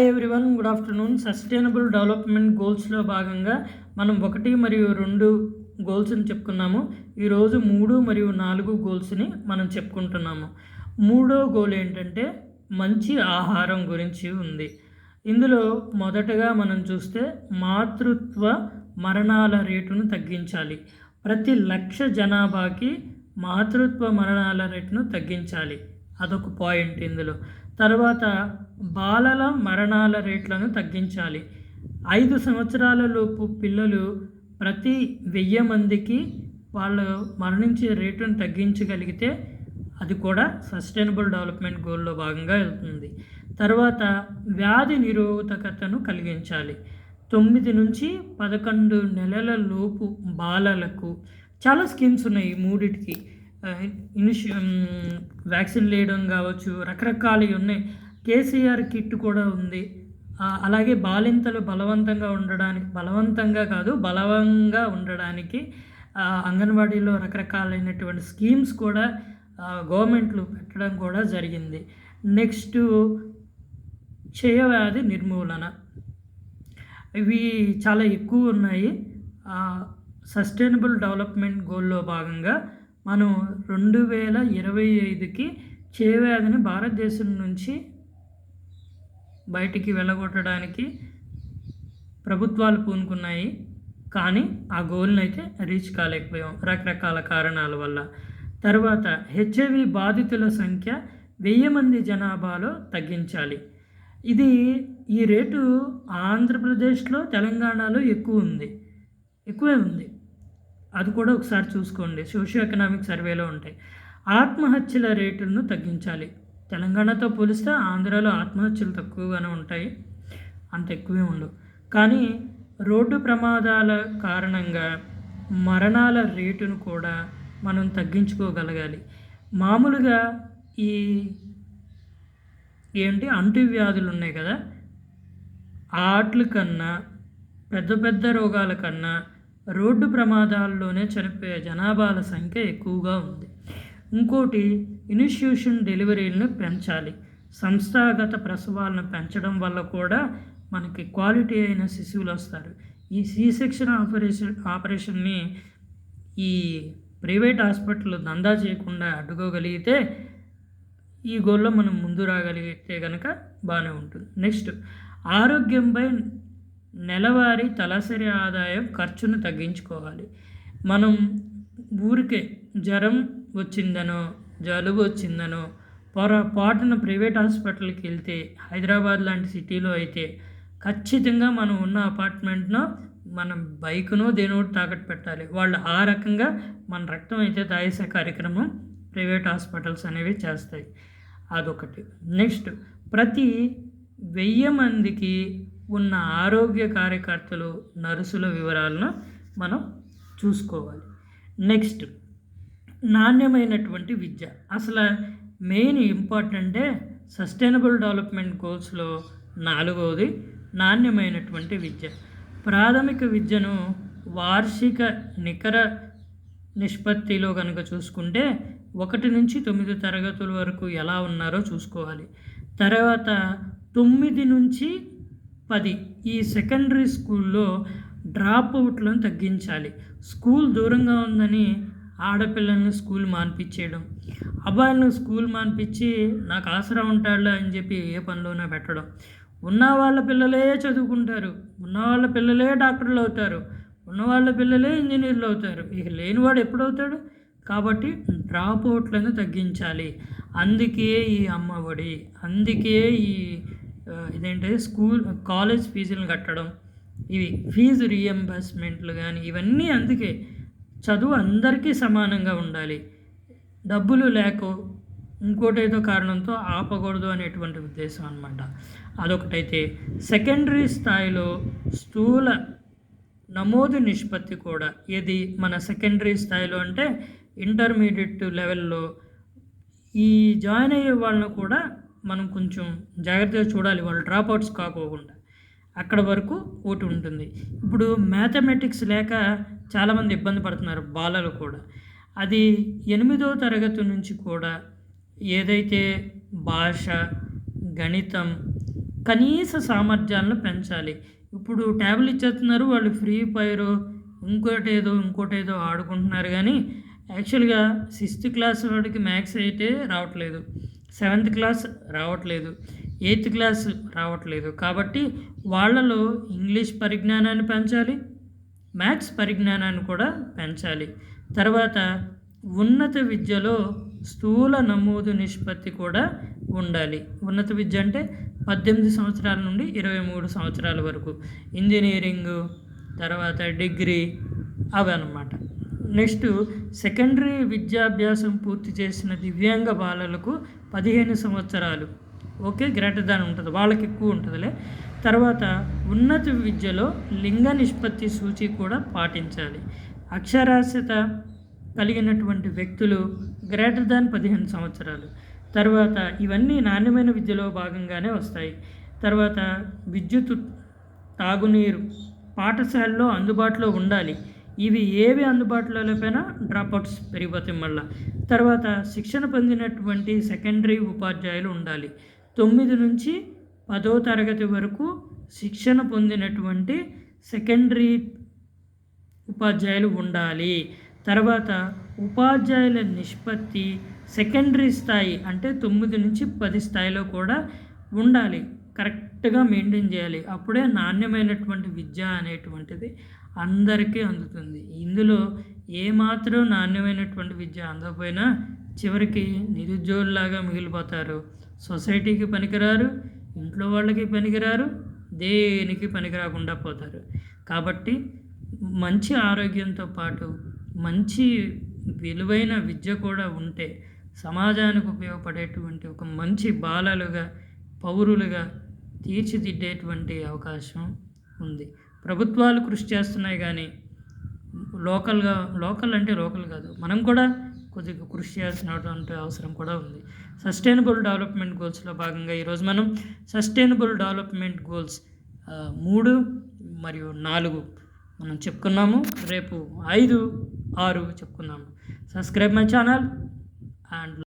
Hi everyone good afternoon sustainable development గోల్స్లో భాగంగా మనం ఒకటి మరియు రెండు గోల్స్ని చెప్పుకున్నాము. ఈరోజు మూడు మరియు నాలుగు గోల్స్ని మనం చెప్పుకుంటున్నాము. మూడో గోల్ ఏంటంటే మంచి ఆహారం గురించి ఉంది. ఇందులో మొదటగా మనం చూస్తే మాతృత్వ మరణాల రేటును తగ్గించాలి. ప్రతి లక్ష జనాభాకి మాతృత్వ మరణాల రేటును తగ్గించాలి. అదొక పాయింట్ ఇందులో. తర్వాత బాలల మరణాల రేట్లను తగ్గించాలి. ఐదు సంవత్సరాల లోపు పిల్లలు ప్రతి వెయ్యి మందికి వాళ్ళు మరణించే రేటును తగ్గించగలిగితే అది కూడా సస్టైనబుల్ డెవలప్మెంట్ గోల్లో భాగంగా వెళ్తుంది. తర్వాత వ్యాధి నిరోధకతను కలిగించాలి. తొమ్మిది నుంచి పదకొండు నెలల లోపు బాలలకు చాలా స్కీమ్స్ ఉన్నాయి మూడిటికి. ఇనిషి వ్యాక్సిన్ వేయడం కావచ్చు రకరకాలవి ఉన్నాయి. కేసీఆర్ కిట్ కూడా ఉంది. అలాగే బాలింతలు బలవంతంగా ఉండడానికి బలవంతంగా కాదు బలవంగా ఉండడానికి అంగన్వాడీలో రకరకాలైనటువంటి స్కీమ్స్ కూడా గవర్నమెంట్లు పెట్టడం కూడా జరిగింది. నెక్స్ట్ క్షయవ్యాధి నిర్మూలన. ఇవి చాలా ఎక్కువ ఉన్నాయి. సస్టైనబుల్ డెవలప్మెంట్ గోల్లో భాగంగా మనం రెండు వేల ఇరవై ఐదుకి చేవేదని భారతదేశం నుంచి బయటికి వెళ్ళగొట్టడానికి ప్రభుత్వాలు పూనుకున్నాయి. కానీ ఆ గోల్ని అయితే రీచ్ కాలేకపోయాం రకరకాల కారణాల వల్ల. తర్వాత హెచ్ఐవి బాధితుల సంఖ్య వెయ్యి మంది జనాభాలో తగ్గించాలి. ఇది ఈ రేటు ఆంధ్రప్రదేశ్లో తెలంగాణలో ఎక్కువ ఉంది. ఎక్కువే ఉంది. అది కూడా ఒకసారి చూసుకోండి. సోషియో ఎకనామిక్ సర్వేలో ఉంటాయి. ఆత్మహత్యల రేటును తగ్గించాలి. తెలంగాణతో పోలిస్తే ఆంధ్రాలో ఆత్మహత్యలు తక్కువగానే ఉంటాయి. అంత ఎక్కువే ఉండవు. కానీ రోడ్డు ప్రమాదాల కారణంగా మరణాల రేటును కూడా మనం తగ్గించుకోగలగాలి. మామూలుగా ఈ ఏంటి? అంటువ్యాధులు ఉన్నాయి కదా. ఆటల కన్నా పెద్ద పెద్ద రోగాల కన్నా రోడ్డు ప్రమాదాల్లోనే చనిపోయే జనాభాల సంఖ్య ఎక్కువగా ఉంది. ఇంకోటి ఇన్స్టిట్యూషన్ డెలివరీలను పెంచాలి. సంస్థాగత ప్రసవాలను పెంచడం వల్ల కూడా మనకి క్వాలిటీ అయిన శిశువులు వస్తారు. ఈ సి సెక్షన్ ఆపరేషన్ ఆపరేషన్ని ఈ ప్రైవేట్ హాస్పిటల్ దందా చేయకుండా అడ్డుకోగలిగితే ఈ గోల్లో మనం ముందు రాగలిగితే కనుక బాగానే ఉంటుంది. నెక్స్ట్ ఆరోగ్యంపై నెలవారీ తలసరి ఆదాయం ఖర్చును తగ్గించుకోవాలి. మనం ఊరికే జ్వరం వచ్చిందనో జలుబు వచ్చిందనో పొరపాటున ప్రైవేట్ హాస్పిటల్కి వెళ్తే హైదరాబాద్ లాంటి సిటీలో అయితే ఖచ్చితంగా మనం ఉన్న అపార్ట్మెంట్ను మన బైక్ను దేనో తాకట్టు పెట్టాలి. వాళ్ళు ఆ రకంగా మన రక్తం అయితే తాగేసే కార్యక్రమం ప్రైవేట్ హాస్పిటల్స్ అనేవి చేస్తాయి. అదొకటి. నెక్స్ట్ ప్రతి వెయ్యి మందికి ఉన్న ఆరోగ్య కార్యకర్తలు నర్సుల వివరాలను మనం చూసుకోవాలి. నెక్స్ట్ నాణ్యమైనటువంటి విద్య. అసలు మెయిన్ ఇంపార్టెంటే సస్టైనబుల్ డెవలప్మెంట్ గోల్స్లో నాలుగవది నాణ్యమైనటువంటి విద్య. ప్రాథమిక విద్యను వార్షిక నికర నిష్పత్తిలో కనుక చూసుకుంటే ఒకటి నుంచి తొమ్మిది తరగతుల వరకు ఎలా ఉన్నారో చూసుకోవాలి. తర్వాత తొమ్మిది నుంచి పది. ఈ సెకండరీ స్కూల్లో డ్రాప్ అవుట్లను తగ్గించాలి. స్కూల్ దూరంగా ఉందని ఆడపిల్లల్ని స్కూల్ మాన్పించేయడం. అబ్బాయిలను స్కూల్ మాన్పించి నాకు ఆసరా ఉంటాడులే అని చెప్పి ఏ పనిలోనే పెట్టడం. ఉన్న వాళ్ళ పిల్లలే చదువుకుంటారు. ఉన్న వాళ్ళ పిల్లలే డాక్టర్లు అవుతారు. ఉన్న వాళ్ళ పిల్లలే ఇంజనీర్లు అవుతారు. ఇక లేనివాడు ఎప్పుడవుతాడు? కాబట్టి డ్రాప్ అవుట్లను తగ్గించాలి. అందుకే ఈ అమ్మఒడి అందుకే ఈ ఇదేంటి? స్కూల్ కాలేజ్ ఫీజులను కట్టడం ఇవి ఫీజు రీఎంబర్స్మెంట్లు కానీ ఇవన్నీ అందుకే చదువు అందరికీ సమానంగా ఉండాలి. డబ్బులు లేకో ఇంకోటేదో కారణంతో ఆపకూడదు అనేటువంటి ఉద్దేశం అనమాట అదొకటైతే. సెకండరీ స్థాయిలో స్థూల నమోదు నిష్పత్తి కూడా ఇది మన సెకండరీ స్థాయిలో అంటే ఇంటర్మీడియట్ లెవెల్లో ఈ జాయిన్ అయ్యే వాళ్ళను కూడా మనం కొంచెం జాగ్రత్తగా చూడాలి. వాళ్ళు డ్రాప్ అవుట్స్ కాకోకుండా. అక్కడ వరకు ఒకటి ఉంటుంది. ఇప్పుడు మ్యాథమెటిక్స్ లేక చాలామంది ఇబ్బంది పడుతున్నారు బాలలు కూడా. అది ఎనిమిదో తరగతి నుంచి కూడా ఏదైతే భాష గణితం కనీస సామర్థ్యాలను పెంచాలి. ఇప్పుడు ట్యాబ్లు ఇచ్చేస్తున్నారు వాళ్ళు ఫ్రీ ఫైర్ ఇంకోటి ఏదో ఇంకోటి ఏదో ఆడుకుంటున్నారు కానీ యాక్చువల్గా సిక్స్త్ క్లాస్ వాడికి మ్యాథ్స్ అయితే రావట్లేదు. సెవెంత్ క్లాస్ రావట్లేదు ఎయిత్ క్లాస్ రావట్లేదు. కాబట్టి వాళ్ళలో ఇంగ్లీష్ పరిజ్ఞానాన్ని పెంచాలి మ్యాథ్స్ పరిజ్ఞానాన్ని కూడా పెంచాలి. తర్వాత ఉన్నత విద్యలో స్థూల నమోదు నిష్పత్తి కూడా ఉండాలి. ఉన్నత విద్య అంటే పద్దెనిమిది సంవత్సరాల నుండి ఇరవై మూడు సంవత్సరాల వరకు. ఇంజనీరింగు తర్వాత డిగ్రీ అవి అన్నమాట. నెక్స్ట్ సెకండరీ విద్యాభ్యాసం పూర్తి చేసిన దివ్యాంగ బాలలకు పదిహేను సంవత్సరాలు. ఓకే గ్రేటర్ దాన్ ఉంటుంది. వాళ్ళకి ఎక్కువ ఉంటుందిలే. తర్వాత ఉన్నత విద్యలో లింగ నిష్పత్తి సూచి కూడా పాటించాలి. అక్షరాస్యత కలిగినటువంటి వ్యక్తులు గ్రేటర్ దాన్ పదిహేను సంవత్సరాలు. తర్వాత ఇవన్నీ నాణ్యమైన విద్యలో భాగంగానే వస్తాయి. తర్వాత విద్యుత్ తాగునీరు పాఠశాలలో అందుబాటులో ఉండాలి. ఇవి ఏవి అందుబాటులో లేకపోయినా డ్రాప్అవుట్స్ పెరిగిపోతాయి మళ్ళీ. తర్వాత శిక్షణ పొందినటువంటి సెకండరీ ఉపాధ్యాయులు ఉండాలి. తొమ్మిది నుంచి పదో తరగతి వరకు శిక్షణ పొందినటువంటి సెకండరీ ఉపాధ్యాయులు ఉండాలి. తర్వాత ఉపాధ్యాయుల నిష్పత్తి సెకండరీ స్థాయి అంటే తొమ్మిది నుంచి పది స్థాయిలో కూడా ఉండాలి. కరెక్ట్గా మెయింటైన్ చేయాలి. అప్పుడే నాణ్యమైనటువంటి విద్య అనేటువంటిది అందరికీ అందుతుంది. ఇందులో ఏమాత్రం నాణ్యమైనటువంటి విద్య అందకపోయినా చివరికి నిరుద్యోగులాగా మిగిలిపోతారు. సొసైటీకి పనికిరారు ఇంట్లో వాళ్ళకి పనికిరారు దేనికి పనికిరాకుండా పోతారు. కాబట్టి మంచి ఆరోగ్యంతో పాటు మంచి విలువైన విద్య కూడా ఉంటే సమాజానికి ఉపయోగపడేటువంటి ఒక మంచి బాలలుగా పౌరులుగా తీర్చిదిద్దేటువంటి అవకాశం ఉంది. ప్రభుత్వాలు కృషి చేస్తున్నాయి కానీ లోకల్గా లోకల్ అంటే లోకల్ కాదు. మనం కూడా కొద్దిగా కృషి చేయాల్సినటువంటి అవసరం కూడా ఉంది. సస్టైనబుల్ డెవలప్మెంట్ గోల్స్లో భాగంగా ఈరోజు మనం సస్టైనబుల్ డెవలప్మెంట్ గోల్స్ మూడు మరియు నాలుగు మనం చెప్పుకున్నాము. రేపు ఐదు ఆరు చెప్పుకుందాము సబ్స్క్రైబ్ మై ఛానల్ అండ్